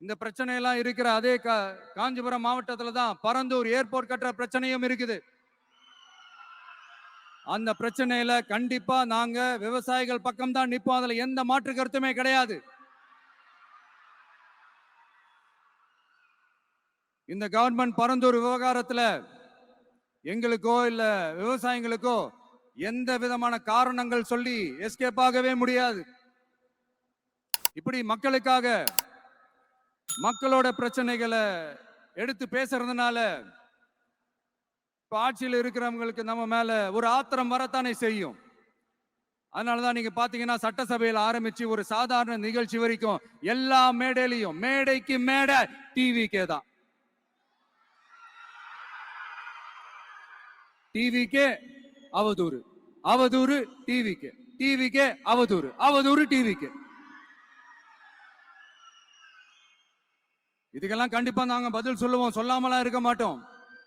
இந்த பிரச்சனை எல்லாம் இருக்கிற அதே கா- காஞ்சிபுரம் மாவட்டத்துல தான் பரந்தூர் ஏர்போர்ட் கட்டுற பிரச்சனையும் இருக்குது. அந்த பிரச்சனையில கண்டிப்பா நாங்க விவசாயிகள் பக்கம் தான் நிப்போம். அதுல எந்த மாற்று கருத்துமே கிடையாது. இந்த கவர்மெண்ட் பரந்தூர் விவகாரத்துல எங்களுக்கோ இல்ல விவசாயிகளுக்கோ எந்த விதமான காரணங்கள் சொல்லி எஸ்கேப் ஆகவே முடியாது. இப்படி மக்களுக்காக மக்களோட பிரச்சனைகளை எடுத்து பேசுறதுனால இப்போ ஆட்சியில் இருக்கிறவங்களுக்கு நம்ம மேல ஒரு ஆத்திரம் வரத்தானே செய்யும். அதனாலதான் நீங்க பாத்தீங்கன்னா சட்டசபையில் ஆரம்பிச்சு ஒரு சாதாரண நிகழ்ச்சி வரைக்கும் எல்லா மேடையிலையும் மேடைக்கு மேடை டிவிக்கே தான். டிவிக்கே அவதூறு. அவதூறு டிவிக்கு டிவிக்கே அவதூறு. அவதூறு டிவிக்கு இதுக்கெல்லாம் கண்டிப்பா நாங்க பதில் சொல்லுவோம். சொல்லாமலாம் இருக்க மாட்டோம்.